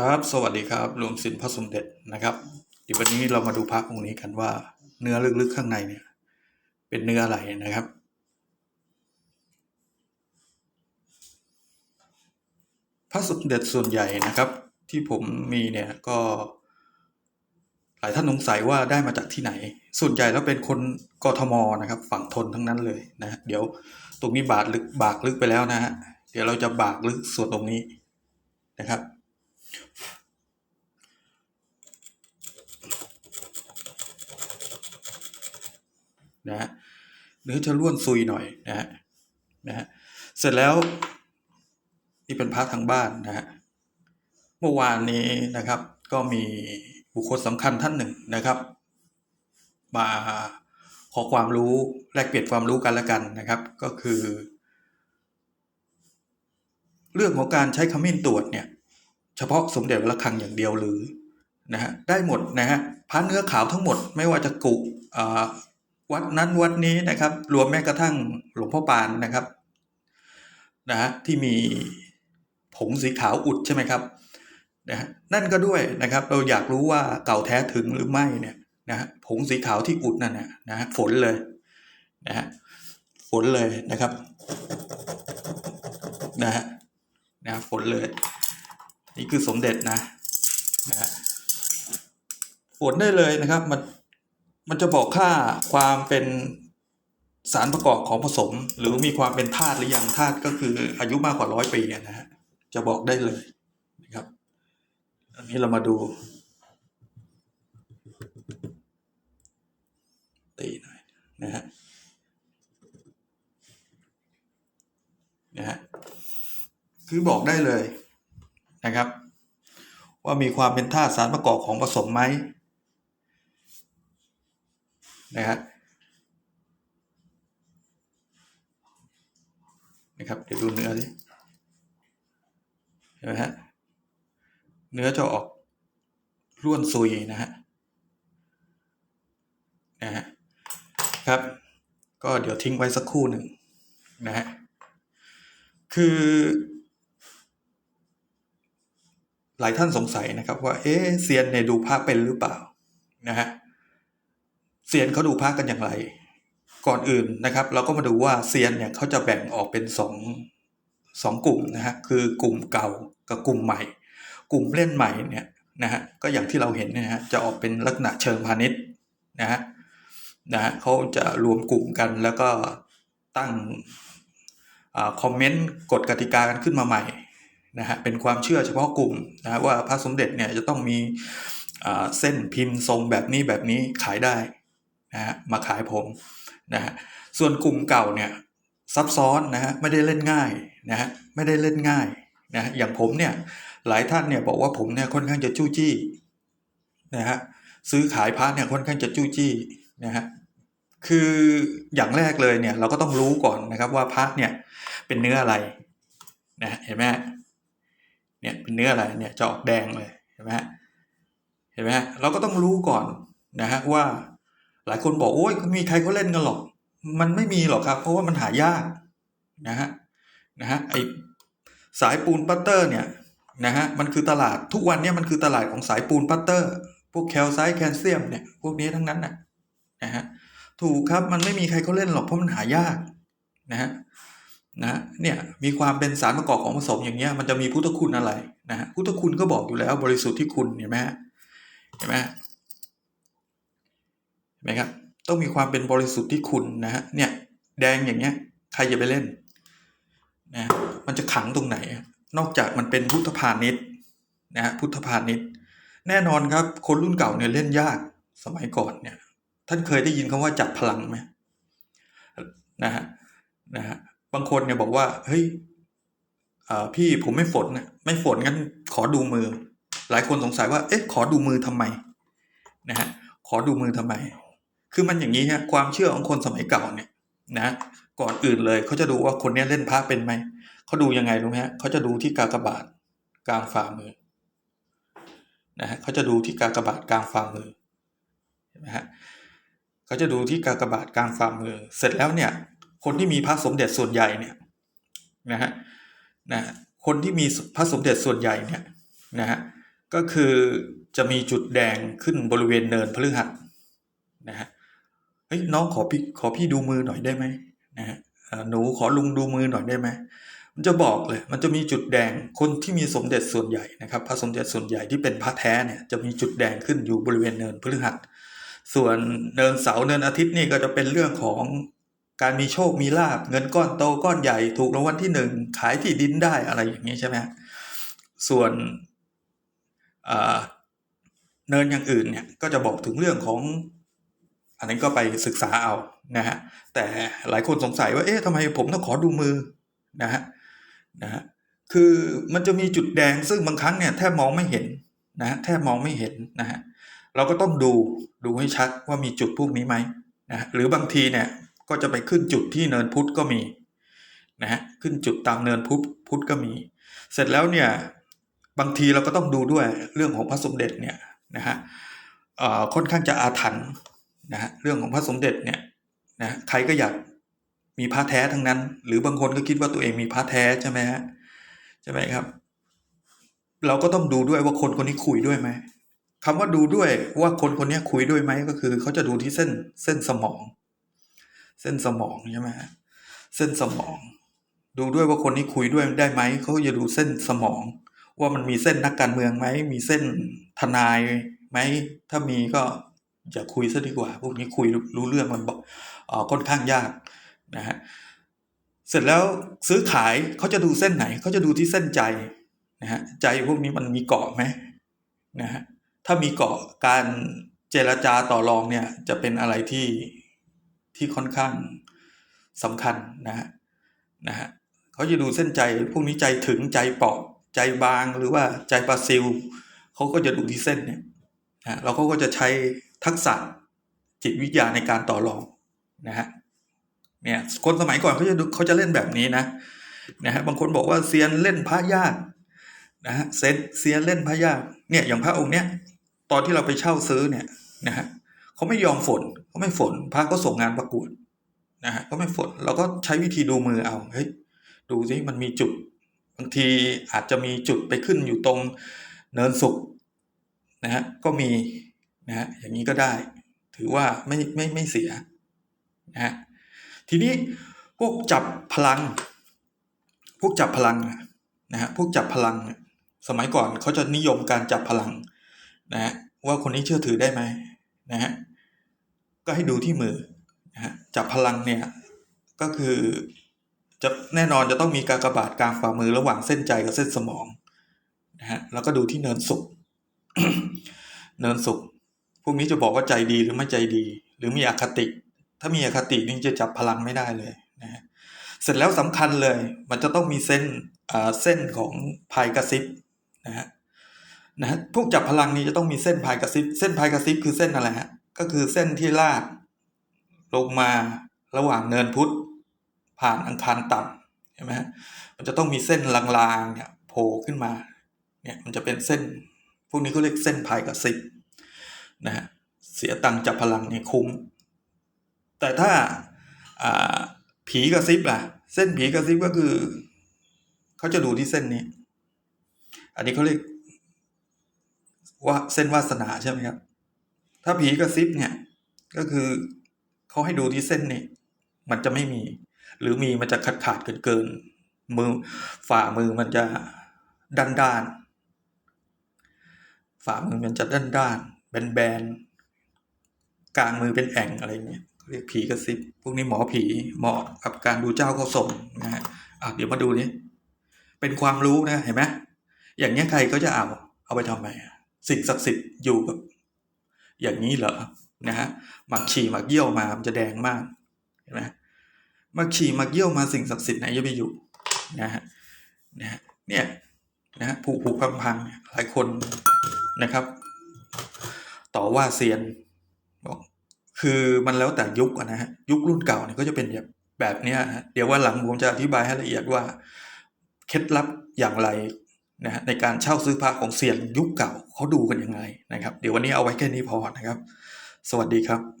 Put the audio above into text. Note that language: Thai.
ครับสวัสดีครับรวมสินพระสมเด็จนะครับเดี๋ยววันนี้เรามาดูพระองค์นี้กันว่า เนื้อลึกๆข้างในเนี่ย เป็นเนื้ออะไรนะครับ พระสมเด็จส่วนใหญ่นะครับ ที่ผมมีเนี่ยก็หลายท่านสงสัยว่าได้มาจากที่ไหน ส่วนใหญ่แล้วเป็นคนกทมนะครับ ฝั่งทนทั้งนั้นเลยนะเดี๋ยวตรงนี้บาดลึกบากลึกไปแล้วนะฮะเดี๋ยวเราจะบากลึกส่วนตรงนี้นะครับ นะฮะเนื้อจะร่วนซุยหน่อยนะฮะนะฮะเสร็จแล้ว นี่เป็นพระทางบ้านนะฮะเมื่อวานนี้นะครับ ก็มีบุคคลสำคัญท่านหนึ่งนะครับ มาขอความรู้แลกเปลี่ยนความรู้กันละกันนะครับ ก็คือ เรื่องของการใช้ขมิ้นตรวจเนี่ย เฉพาะสมเด็จวัดระฆังอย่างเดียวหรือนะฮะได้หมดนะฮะพระเนื้อขาวทั้งหมดไม่ว่าจะกุอ่าวัดนั้นวัดนี้นะครับ รวมแม้กระทั่งหลวงพ่อปานนะครับนะฮะที่มีผงสีขาวอุดใช่ไหมครับนะฮะนั่นก็ด้วยนะครับเราอยากรู้ว่าเก่าแท้ถึงหรือไม่เนี่ยนะฮะผงสีขาวที่อุดนั่นนะนะฮะฝนเลยนะฮะฝนเลยนะครับนะฮะนะฮะฝนเลย นี่คือสมเด็จนะนะฮะฝนได้เลยนะครับ มันมันจะบอกค่าความเป็นสารประกอบของผสม หรือมีความเป็นธาตุหรือยังธาตุก็คืออายุมากกว่าร้อยปีนะฮะจะบอกได้เลยนะครับอันนี้เรามาดูตีหน่อยนะฮะนะฮะคือบอกได้เลย นะครับ ว่ามีความเป็นธาตุสารประกอบของผสมไหมนะฮะนะครับเดี๋ยวดูเนื้อสิเห็นไหมฮะเนื้อจะออกร่วนซุยนะฮะนะฮะครับ ก็เดี๋ยวทิ้งไว้สักครู่หนึ่งนะฮะคือ หลายท่านสงสัยนะครับ ว่าเอ๊เซียนเนี่ยดูพระเป็นหรือเปล่านะฮะเซียนเขาดูพระกันอย่างไร ก่อนอื่นนะครับ เราก็มาดูว่าเซียนเนี่ยเขาจะแบ่งออกเป็นสองสองกลุ่มนะฮะคือกลุ่มเก่ากับกลุ่มใหม่ กลุ่มเล่นใหม่เนี่ยนะฮะก็อย่างที่เราเห็นเนี่ยนะฮะจะออกเป็นลักษณะเชิงพาณิชย์นะฮะนะฮะเขาจะรวมกลุ่มกันแล้วก็ตั้งอาคอมเมนต์กฎกติกากันขึ้นมาใหม่ นะฮะเป็นความเชื่อเฉพาะกลุ่มนะฮะว่าพระสมเด็จเนี่ยจะต้องมีอ่าเส้นพิมพ์ทรงแบบนี้แบบนี้ขายได้นะฮะมาขายผมนะฮะส่วนกลุ่มเก่าเนี่ยซับซ้อนนะฮะไม่ได้เล่นง่ายนะฮะไม่ได้เล่นง่ายนะฮะอย่างผมเนี่ยหลายท่านเนี่ยบอกว่าผมเนี่ยค่อนข้างจะจู้จี้นะฮะซื้อขายพระเนี่ยค่อนข้างจะจู้จี้นะฮะคืออย่างแรกเลยเนี่ยเราก็ต้องรู้ก่อนนะครับว่าพระเนี่ยเป็นเนื้ออะไรนะเห็นไหม เนี่ยเป็นเนื้ออะไรเนี่ยจะออกแดงเลยเห็นไหมฮะเห็นไหมฮะเราก็ต้องรู้ก่อนนะฮะว่าหลายคนบอกโอ้ยมีใครเขาเล่นกันหรอก มันไม่มีหรอกครับ เพราะว่ามันหายากนะฮะนะฮะไอสายปูนปัตเตอร์เนี่ยนะฮะมันคือตลาดทุกวันเนี่ยมันคือตลาดของสายปูนปัตเตอร์ พวกแคลไซต์แคลเซียมเนี่ยพวกนี้ทั้งนั้นนะนะฮะถูกครับมันไม่มีใครเขาเล่นหรอกเพราะมันหายากนะฮะ นะเนี่ยมีความเป็นสารประกอบของผสมอย่างเงี้ยมันจะมีพุทธคุณอะไรนะฮะพุทธคุณก็บอกอยู่แล้วบริสุทธิ์ที่คุณเห็นไหมฮะเห็นไหมเห็นไหมครับต้องมีความเป็นบริสุทธิ์ที่คุณนะฮะเนี่ยแดงอย่างเงี้ยใครจะไปเล่นนะมันจะขังตรงไหน นอกจากมันเป็นพุทธพาณิชย์นะฮะพุทธพาณิชย์แน่นอนครับคนรุ่นเก่าเนี่ยเล่นยากสมัยก่อนเนี่ยท่านเคยได้ยินคำว่าจับพลังไหมนะฮะนะฮะ บางคนเนี่ยบอกว่า เฮ้ยพี่ผมไม่ฝนนะไม่ฝนงั้นขอดูมือ หลายคนสงสัยว่า เอ๊ะ ขอดูมือทำไมนะฮะขอดูมือทำไม คือมันอย่างนี้ฮะความเชื่อของคนสมัยเก่าเนี่ยนะก่อนอื่นเลยเขาจะดูว่าคนนี้เล่นพระเป็นไหมเขาดูยังไงรู้ไหมฮะเขาจะดูที่กากบาทกลางฝ่ามือนะฮะเขาจะดูที่กากบาทกลางฝ่ามือเห็นไหมฮะเขาจะดูที่กากบาทกลางฝ่ามือ เสร็จแล้วเนี่ย คนที่มีพระสมเด็จส่วนใหญ่เนี่ยนะฮะนะคนที่มีพระสมเด็จส่วนใหญ่เนี่ยนะฮะก็คือจะมีจุดแดงขึ้นบริเวณเนินพฤหัสนะฮะเฮ้ยน้องขอพี่ขอพี่ดูมือหน่อยได้ไหมนะฮะหนูขอลุงดูมือหน่อยได้ไหมมันจะบอกเลย มันจะมีจุดแดงคนที่มีสมเด็จส่วนใหญ่นะครับ พระสมเด็จส่วนใหญ่ที่เป็นพระแท้เนี่ยจะมีจุดแดงขึ้นอยู่บริเวณเนินพฤหัสส่วนเนินเสาเนินอาทิตย์นี่ก็จะเป็นเรื่องของ การมีโชคมีลาบเงินก้อนโตก้อนใหญ่ถูกรางวัลที่หนึ่งขายที่ดินได้อะไรอย่างนี้ใช่ไหมส่วนเนินอย่างอื่นเนี่ยก็จะบอกถึงเรื่องของ อันนี้ก็ไปศึกษาเอานะฮะแต่หลายคนสงสัยว่าเอ๊ะทำไมผมต้องขอดูมือนะฮะนะฮะคือมันจะมีจุดแดงซึ่งบางครั้งเนี่ยแทบมองไม่เห็นนะฮะแทบมองไม่เห็นนะฮะเราก็ต้องดูดูให้ชัดว่ามีจุดพวกนี้ไหมนะฮะหรือบางทีเนี่ย ก็จะไปขึ้นจุดที่เนินพุทธก็มีนะฮะขึ้นจุดตามเนินพุทธพุทธก็มี เสร็จแล้วเนี่ยบางทีเราก็ต้องดูด้วยเรื่องของพระสมเด็จเนี่ยนะฮะเอ่อค่อนข้างจะอาถรรพ์นะฮะเรื่องของพระสมเด็จเนี่ยนะใครก็อยากมีพระแท้ทั้งนั้น หรือบางคนก็คิดว่าตัวเองมีพระแท้ใช่ไหมฮะใช่ไหมครับ เราก็ต้องดูด้วยว่าคนคนนี้คุยด้วยไหมคำว่าดูด้วยว่าคนคนนี้คุยด้วยไหมก็คือเขาจะดูที่เส้นเส้นสมอง เส้นสมองใช่ไหมฮะเส้นสมอง ดูด้วยว่าคนนี้คุยด้วยได้ไหมเขาจะดูเส้นสมอง ว่ามันมีเส้นนักการเมืองไหมมีเส้นทนายไหมถ้ามีก็อย่าคุยซะดีกว่า พวกนี้คุยรู้เรื่องมันบอกค่อนข้างยากนะฮะเสร็จแล้วซื้อขายเขาจะดูเส้นไหนเขาจะดูที่เส้นใจนะฮะใจพวกนี้มันมีเกาะไหมนะฮะถ้ามีเกาะการเจรจาต่อรองเนี่ยจะเป็นอะไรที่ ที่ค่อนข้างสำคัญนะฮะนะฮะเขาจะดูเส้นใจพวกนี้ใจถึงใจเปราะใจบางหรือว่าใจปลาซิลเขาก็จะดูที่เส้นเนี่ยนะเราก็จะใช้ทักษะจิตวิทยาในการต่อรองนะฮะเนี่ยคนสมัยก่อนเขาจะดูเขาจะเล่นแบบนี้นะนะฮะบางคนบอกว่าเซียนเล่นพระยากนะฮะเซนเซียนเล่นพระยากเนี่ยอย่างพระองค์เนี้ยตอนที่เราไปเช่าซื้อเนี่ยนะฮะเขาไม่ยอมฝน เขาไม่ฝนพระก็ส่งงานประกวดนะฮะก็ไม่ฝนเราก็ใช้วิธีดูมือเอาเฮ้ยดูสิมันมีจุดบางทีอาจจะมีจุดไปขึ้นอยู่ตรงเนินสุกนะฮะก็มีนะฮะอย่างนี้ก็ได้ ถือว่าไม่ไม่ไม่เสียนะฮะทีนี้พวกจับพลัง พวกจับพลังนะฮะพวกจับพลัง สมัยก่อนเขาจะนิยมการจับพลังนะฮะว่าคนนี้เชื่อถือได้ไหมนะฮะ ก็ให้ดูที่มือจับพลังเนี่ยก็คือจะแน่นอนจะต้องมีการกระบาดกลางฝ่ามือระหว่างเส้นใจกับเส้นสมองนะฮะแล้วก็ดูที่เนินสุกเนินสุกพวกนี้จะบอกว่าใจดีหรือไม่ใจดี หรือมีอคติ ถ้ามีอคตินี่จะจับพลังไม่ได้เลยนะฮะเสร็จแล้วสำคัญเลย มันจะต้องมีเส้นอ่าเส้นของพายกระซิบนะฮะนะฮะพวกจับพลังนี้จะต้องมีเส้นพายกระซิบ เส้นพายกระซิบคือเส้นอะไรฮะ ก็คือเส้นที่ลากลงมาระหว่างเนินพุทธผ่านอังคารต่ำใช่ไหมฮะมันจะต้องมีเส้นลางๆเนี่ยโผล่ขึ้นมาเนี่ยมันจะเป็นเส้น พวกนี้เขาเรียกเส้นพายกระซิบนะฮะเสียตังจับพลังเนี่ยคุ้ม แต่ถ้าอ่าผีกระซิบล่ะ เส้นผีกระซิบก็คือเขาจะดูที่เส้นนี้ อันนี้เขาเรียกว่าเส้นวาสนาใช่ไหมครับ ถ้าผีกระซิบเนี่ย ก็คือเขาให้ดูที่เส้นนี้มันจะไม่มี หรือมีมันจะขาดขาดเกินเกินมือฝ่ามือมันจะด้านด้านฝ่ามือมันจะด้านด้านแบนแบนกลางมือเป็นแอ่งอะไรเงี้ยเรียกผีกระซิบ พวกนี้หมอผีเหมาะกับการดูเจ้าเขาส่งนะฮะอะเดี๋ยวมาดูนี่เป็นความรู้นะเห็นไหมอย่างเงี้ยใครก็จะเอาเอาไปทำไมสิ่งศักดิ์สิทธิ์อยู่กับ อย่างนี้เหรอนะฮะหมักฉี่หมักเยี่ยวมามันจะแดงมากเห็นไหมหมักฉี่หมักเยี่ยวมาสิ่งศักดิ์สิทธิ์ไหนจะไปอยู่นะฮะนะฮะเนี่ยนะฮะผูกผูกพังพังหลายคนนะครับ ต่อว่าเซียนบอกคือมันแล้วแต่ยุคอะนะฮะยุครุ่นเก่าเนี่ยก็จะเป็นแบบแบบนี้ฮะเดี๋ยววันหลังผมจะอธิบายให้ละเอียดว่า เคล็ดลับอย่างไร นะฮะในการเช่าซื้อพระของเซียนยุคเก่าเขาดูกันยังไงนะครับ เดี๋ยววันนี้เอาไว้แค่นี้พอนะครับ สวัสดีครับ